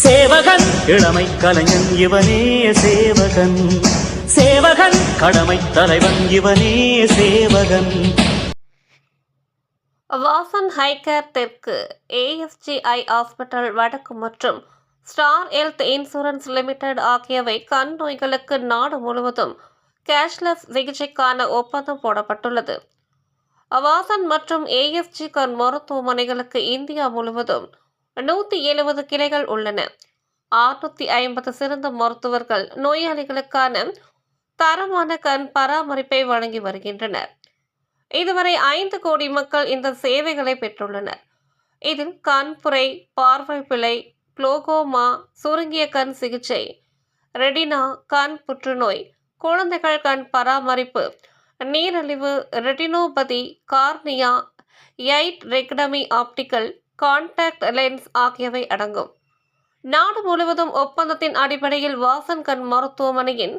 சேவகன். இளமை கலைஞன் இவனே சேவகன். சேவகன். கடமை தலைவன் இவனே சேவகன். வாசன் ஹைகேர் தெற்கு ஏஎஸ்ஜிஐ ஹாஸ்பிட்டல் வடக்கு மற்றும் ஸ்டார் ஹெல்த் இன்சூரன்ஸ் லிமிடெட் ஆகியவை கண் நோய்களுக்கு நாடு முழுவதும் கேஷ்லெஸ் சிகிச்சைக்கான ஒப்பந்தம் போடப்பட்டுள்ளது. வாசன் மற்றும் ஏஎஸ்ஜி கண் மருத்துவமனைகளுக்கு இந்தியா முழுவதும் நூற்றி எழுபது கிளைகள் உள்ளன. ஆறுநூற்றி ஐம்பது சிறந்த மருத்துவர்கள் நோயாளிகளுக்கான தரமான கண் பராமரிப்பை வழங்கி வருகின்றனர். இதுவரை ஐந்து கோடி மக்கள் இந்த சேவைகளை பெற்றுள்ளனர். இதில் கண்புரை பார்வை பிழை குளோகோமா சுருங்கிய கண் சிகிச்சை ரெடினா கண் புற்றுநோய் குழந்தைகள் கண் பராமரிப்பு நீரிழிவு ரெட்டினோபதி கார்னியா எயிட் ரெக்டமி ஆப்டிக்கல் கான்டாக்ட் லென்ஸ் ஆகியவை அடங்கும். நாடு முழுவதும் ஒப்பந்தத்தின் அடிப்படையில் வாசன் கண் மருத்துவமனையின்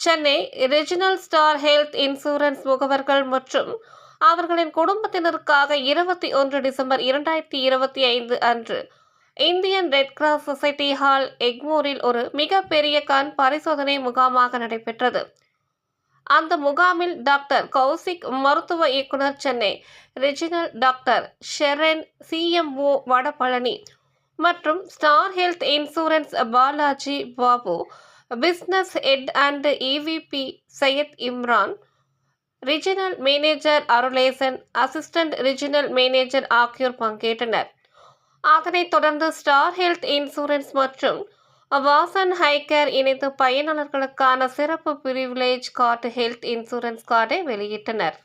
Chennai regional star health insurance முகவர்கள் மற்றும் அவர்களின் குடும்பத்தினருக்காக இருபத்தி ஒன்று டிசம்பர் இரண்டாயிரத்தி இருபத்தி ஐந்து அன்று Indian red cross society hall எக்மோரில் ஒரு மிகப்பெரிய கண் பரிசோதனை முகாமாக நடைபெற்றது. அந்த முகாமில் டாக்டர் கௌசிக் மருத்துவ இயக்குனர் Chennai regional doctor Sheran CMO Vadapalani மற்றும் star health insurance Balaji Babu business head and AVP Syed Imran regional manager Arulesan assistant regional manager ஆகியோர் பங்கேற்றனர். அதனைத் தொடர்ந்து ஸ்டார் ஹெல்த் இன்சூரன்ஸ் மற்றும் வாசன் ஹைகேர் இணைத்து பயனாளர்களுக்கான சிறப்பு பிரிவிலேஜ் கார்டு ஹெல்த் இன்சூரன்ஸ் கார்டை வெளியிட்டனர்.